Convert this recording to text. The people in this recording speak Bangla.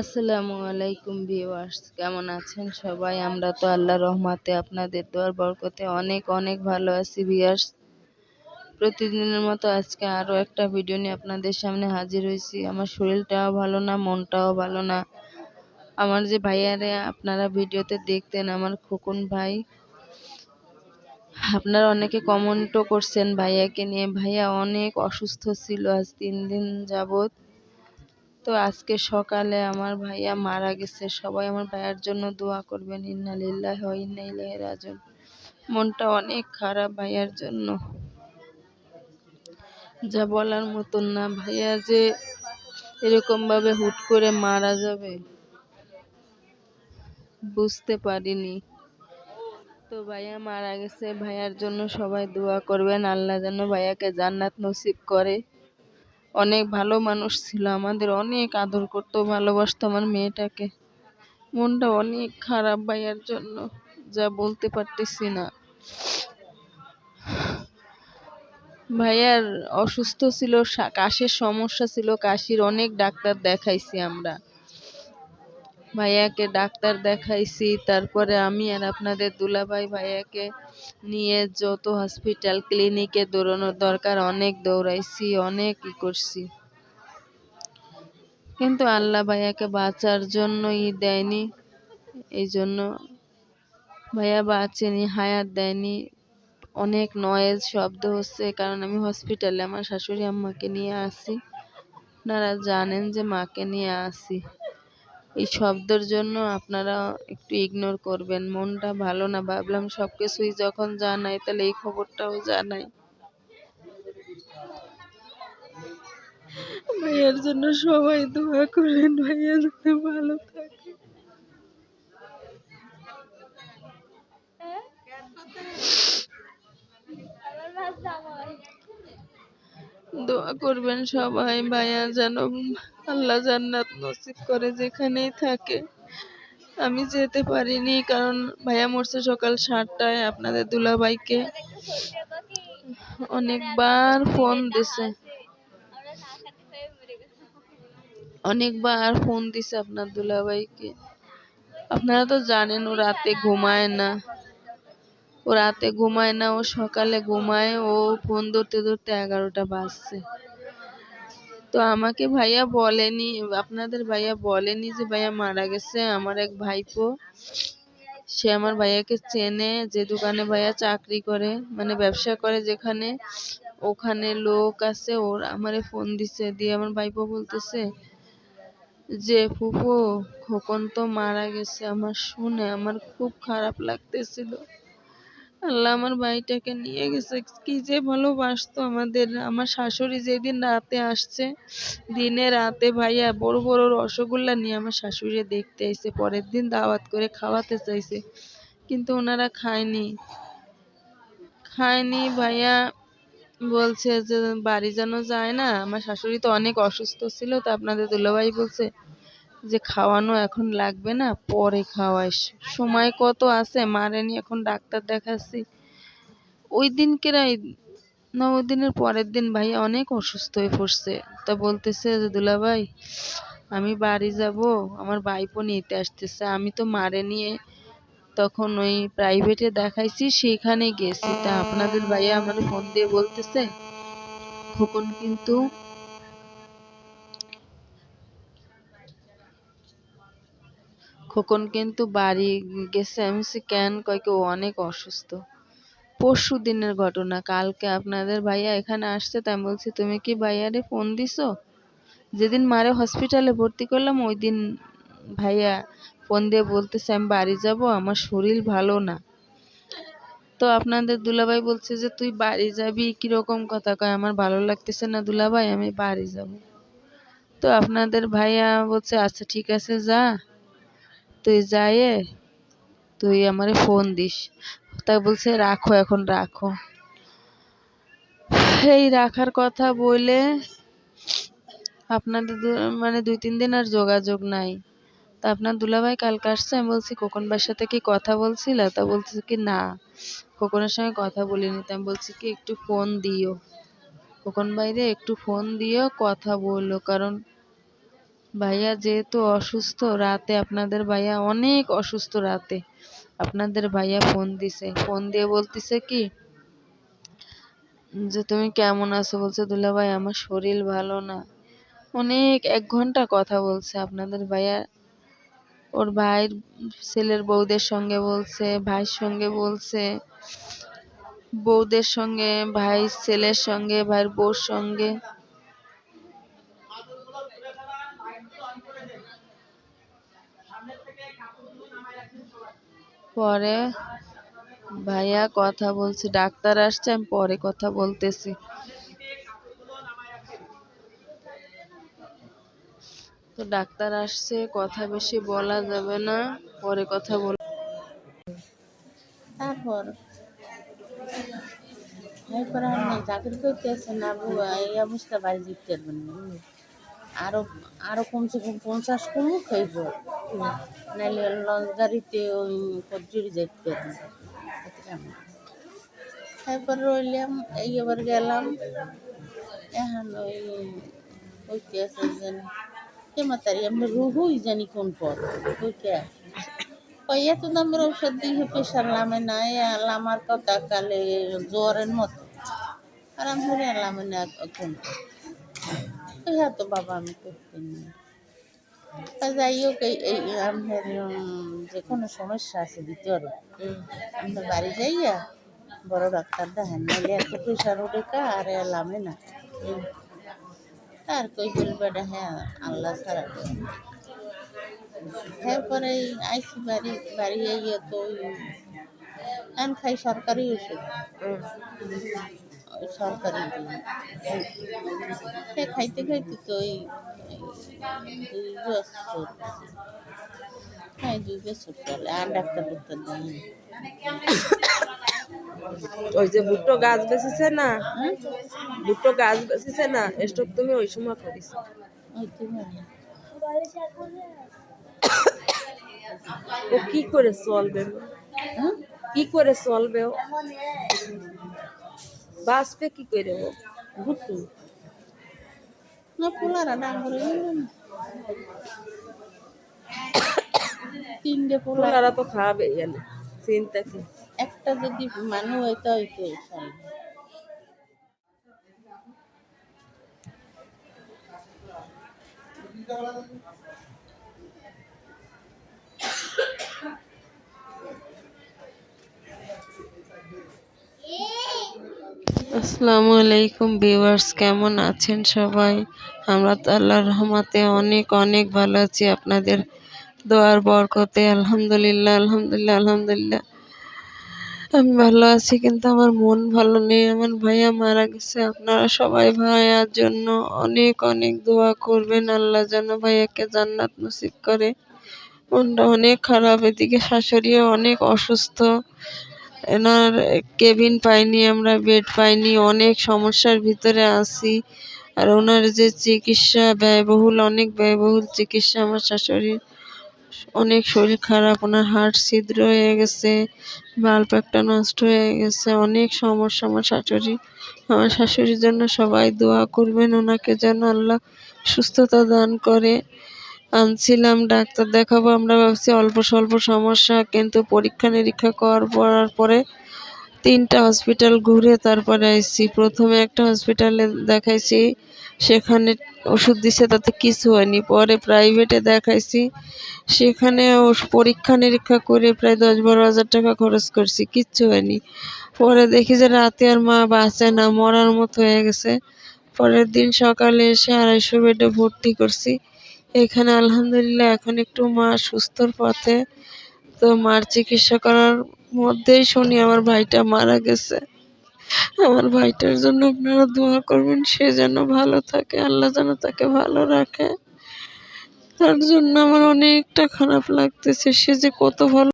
আসসালামু আলাইকুম ভিউয়ার্স, কেমন আছেন সবাই? আমরা তো আল্লাহ রহমাতে আপনাদের দোয়ার বরকতে অনেক অনেক ভালো আছি ভিউয়ার্স। প্রতিদিনের মতো আজকে আরও একটা ভিডিও নিয়ে আপনাদের সামনে হাজির হয়েছি। আমার শরীরটাও ভালো না, মনটাও ভালো না। আমার যে ভাইয়ারে আপনারা ভিডিওতে দেখতেন, আমার খোকন ভাই, আপনারা অনেকে কমেন্টও করছেন ভাইয়াকে নিয়ে। ভাইয়া অনেক অসুস্থ ছিল আজ তিন দিন যাবত তো আজকে সকালে আমার ভাইয়া মারা গেছে। সবাই আমার ভাইয়ার জন্য দোয়া করবেন। ইন্না লিল্লাহ ইন্না ইলাইহি রাজিউন। মনটা অনেক খারাপ ভাইয়ার জন্য। যা বলার মতন না। ভাইয়া যে এরকম ভাবে হুট করে মারা যাবে, বুঝতে পারিনি। তো ভাইয়া মারা গেছে। ভাইয়ার জন্য সবাই দোয়া করবেন। আল্লাহ যেন ভাইয়াকে জান্নাত নসিব করে। অনেক ভালো মানুষ ছিল, আমাদের অনেক আদর করতো, ভালোবাসতো আমার মেয়েটাকে। মনটা অনেক খারাপ ভাইয়ার জন্য, যা বলতে পারতেছি না। ভাইয়ার অসুস্থ ছিল কাশির সমস্যা ছিল, কাশির অনেক ডাক্তার দেখাইছি আমরা। ভাইয়াকে ডাক্তার দেখাইছি, তারপরে আমি আর আপনাদের দুলাভাই ভাইয়াকে নিয়ে যত হসপিটাল ক্লিনিকে দৌড়ানোর দরকার, অনেক দৌড়াইছি, অনেক ই করছি। কিন্তু আল্লাহ ভাইয়াকে বাঁচার জন্যই দেয়নি, এই জন্য ভাইয়া বাঁচেনি, হায়াত দেয়নি। অনেক নয়েজ শব্দ হচ্ছে, কারণ আমি হসপিটালে আমার শাশুড়ি আম্মাকে নিয়ে আসি। আপনারা জানেন যে মাকে নিয়ে আসি। এই শব্দের জন্য আপনারা একটু ইগনোর করবেন। মনটা ভালো না, ভাবলাম সব কিছুই যখন জানাই, তাহলে এই খবরটাও জানাই। ভাইয়ার জন্য সবাই দোয়া করেন ভাইয়া যাতে ভালো থাকে। দোয়া করবেন সবাই, ভাইয়া যেন আল্লাহ জান্নাত নসিব করে যেখানেই থাকে। আমি যেতে পারিনি কারণ ভাইয়া মরছে সকাল সাতটায়, আপনাদের দুলাভাইকে অনেকবার ফোন দিছে। অনেকবার ফোন দিছে আপনার দুলাভাইকে। আপনারা তো জানেন ও রাতে ঘুমায় না। ও রাতে ঘুমায় না, ও সকালে ঘুমায়, ও ফোন ধরতে ধরতে এগারোটা বাজছে। তো আমাকে ভাইয়া বলেনি, আপনাদের ভাইয়া বলেনি যে ভাইয়া মারা গেছে। আমার এক ভাইপো, সে আমার ভাইয়াকে চেনে, যে দোকানে ভাইয়া চাকরি করে মানে ব্যবসা করে যেখানে। ওখানে লোক আছে, ওর আমারে ফোন দিছে, দিয়ে আমার ভাইপো বলতেছে যে, ফুফু, খোকন তো মারা গেছে, আমার শুনে আমার খুব খারাপ লাগতেছিল। আল্লাহ আমার ভাইটাকে নিয়ে গেছে। কি যে ভালোবাসতো আমাদের। আমার শাশুড়ি যেদিন রাতে আসছে, দিনে রাতে ভাইয়া বড় বড় রসগোল্লা নিয়ে আমার শাশুড়ি দেখতে এসে, পরের দিন দাওয়াত করে খাওয়াতে চাইছে। কিন্তু ওনারা খায়নি। খায়নি ভাইয়া বলছে যে বাড়ি যেন যায় না। আমার শাশুড়ি তো অনেক অসুস্থ ছিল, তো আপনাদের দুলাভাই বলছে যে খাওয়ানো এখন লাগবে না, পরে খাওয়াইস সময় কত আছে? মারেনি এখন ডাক্তার দেখাচ্ছি। ওই দিনকেরাই না, ওই দিনের পরের দিন ভাইয়া অনেক অসুস্থ হয়ে পড়ছে। তা বলতেছে যে দুলাভাই আমি বাড়ি যাব, আমার ভাইপো নিতে আসতেছে। আমি তো মারে নিয়ে তখন ওই প্রাইভেটে দেখাইছি, সেখানে গেছি। তা আপনাদের ভাইয়া আমার ফোন দিয়ে বলতেছে, খোকন কিন্তু খোকন কিন্তু বাড়ি গেছে। আমি কেন কয় কি, ও অনেক অসুস্থ। পরশু দিনের ঘটনা, কালকে আপনাদের ভাইয়া এখানে আসছে, তাই বলছি, তুমি কি ভাইয়ারে ফোন দিছো? যেদিন মারে হসপিটালে ভর্তি করলাম, ওই দিন ভাইয়া ফোন দিয়ে বলতেছে, আমি বাড়ি যাব, আমার শরীর ভালো না। তো আপনাদের দুলাভাই বলছে যে, তুই বাড়ি যাবি? কীরকম কথা কয়, আমার ভালো লাগতেছে না দুলাভাই, আমি বাড়ি যাব। তো আপনাদের ভাইয়া বলছে আচ্ছা ঠিক আছে, যা। তুই যাইয়ে তুই আমারে ফোন দিস। তাই বলছে, রাখো, এখন রাখো। এই রাখার কথা বলে আপনাদের মানে দুই, তিন দিন আর যোগাযোগ নাই। তা আপনার দুলাভাই কালকে আসছে, আমি বলছি খোকন ভাইয়ের সাথে কি কথা বলছিল? তা বলছে কি, না খোকনের সঙ্গে কথা বলিনি। তা আমি বলছি কি, একটু ফোন দিও। খোকন ভাইরে একটু ফোন দিও, কথা বলল কারণ ভাইয়া যেহেতু অসুস্থ, রাতে আপনাদের ভাইয়া অনেক অসুস্থ রাতে। আপনাদের ভাইয়া ফোন দিছে। ফোন দিয়ে বলতেছে কি, যে তুমি কেমন আছো? বলছে, দুলা ভাই, আমার শরীর ভালো না। অনেক, এক ঘণ্টা কথা বলছে আপনাদের ভাইয়া। ওর ভাইয়ের ছেলের বউদের সঙ্গে বলছে, ভাইয়ের সঙ্গে বলছে, বউদের সঙ্গে ভাই ছেলের সঙ্গে, ভাইয়ের বউর সঙ্গে। পরে ভাইয়া কথা বলছি, ডাক্তার আসছে, আমি পরে কথা বলতেছি। তো ডাক্তার আসছে, কথা বেশি বলা যাবে না, পরে কথা বল তারপর? এরপর আর নেই, চাকরি না বুয়া, এই অবস্থা, বাড়ি জিততে পারবেন না। আরও আরও কমসে কম পঞ্চাশ কমও খাইব নাহলে লঞ্চ গাড়িতে ওই কচুরি যেতে পারবেন তারপর রইলাম এই এবার গেলাম। এখন ওই কইতে আছে যেন কে মাতারি, আমরা রুহুই জানি কোন পর কইতে ওই এত দামের ঔষধ দিয়ে প্রেশার লামে না লামার কথা কালে জ্বরের মতো। আর আমি লামে না, কোন ওই হ্যাঁ তো বাবা, আমি যাই হোক, এই এই আমাদের যে কোনো সমস্যা আছে ভিতরে আমরা বাড়ি যাইয়া বড় ডাক্তার দেখেন নাহলে এত ওঠে কা, আর লামে না। তার কই বলবে হ্যাঁ আল্লাহ ছাড়া এই আইসি বাড়ি বাড়ি আইয়া তো আন খাই সরকারি ওষুধ। সরকারি দিয়ে। সে খাইতে খাইতে তো ওই এই দুই বছর হ্যাঁ দুই বছর চলে আর ডাক্তার ওই যে ভুট্টো গাছ বেঁচেছে না? ভুট্টো গাছ বেঁচেছে না? স্টক তুমি ওই সময় করিস। ও কি করে চলবে? হ্যাঁ কি করে চলবে ও? বাঁচবে কি করে ও না পোলারা ডাঙ্গর তিনটে পোলা ওনারা তো খাবে এনে চিন্তা কি? একটা যদি মানুষ হইতো হইতো চলে আসসালামু আলাইকুম ভিউয়ার্স, কেমন আছেন সবাই? আমরা তো আল্লাহর রহমতে অনেক অনেক ভালো আছি। আপনাদের দোয়ার বরকতে আলহামদুলিল্লাহ আলহামদুলিল্লাহ আলহামদুলিল্লাহ। আমি ভালো আছি কিন্তু আমার মন ভালো নেই। আমার ভাইয়া মারা গেছে। আপনারা সবাই ভাইয়ার জন্য অনেক অনেক দোয়া করবেন। আল্লাহ যেন ভাইয়াকে জান্নাত নসিব করে। মনটা অনেক খারাপ, এদিকে শাশুড়িও অনেক অসুস্থ। এনার কেবিন পাইনি, আমরা বেড পাইনি, অনেক সমস্যার ভিতরে আছি। আর ওনার যে চিকিৎসা ব্যয়বহুল, অনেক ব্যয়বহুল চিকিৎসা, আমার শাশুড়ির অনেক শরীর খারাপ, ওনার হার্ট ছিদ্র হয়ে গেছে বাল্ব একটা নষ্ট হয়ে গেছে, অনেক সমস্যা আমার শাশুড়ি। আমার শাশুড়ির জন্য সবাই দোয়া করবেন, ওনাকে যেন আল্লাহ সুস্থতা দান করে। আনছিলাম ডাক্তার দেখাবো, আমরা ভাবছি অল্প স্বল্প সমস্যা, কিন্তু পরীক্ষা নিরীক্ষা করার পরে তিনটা হসপিটাল ঘুরে তারপরে আইসি। প্রথমে একটা হসপিটালে দেখাইছি, সেখানে ওষুধ দিছে, তাতে কিছু হয়নি। পরে প্রাইভেটে দেখাইছি, সেখানে পরীক্ষা নিরীক্ষা করে প্রায় দশ বারো হাজার টাকা খরচ করছি, কিচ্ছু হয়নি। পরে দেখি যে রাতে আর মা বাঁচে না, মরার মতো হয়ে গেছে। পরের দিন সকালে এসে আড়াইশো বেডে ভর্তি করছি। এখানে আলহামদুলিল্লাহ এখন একটু মা সুস্থর পথে। তো মার চিকিৎসা করার মধ্যেই শুনি আমার ভাইটা মারা গেছে। আমার ভাইটার জন্য আপনারা দোয়া করবেন, সে যেন ভালো থাকে, আল্লাহ যেন তাকে ভালো রাখে। তার জন্য আমার অনেকটা খারাপ লাগতেছে, সে যে কত ভালো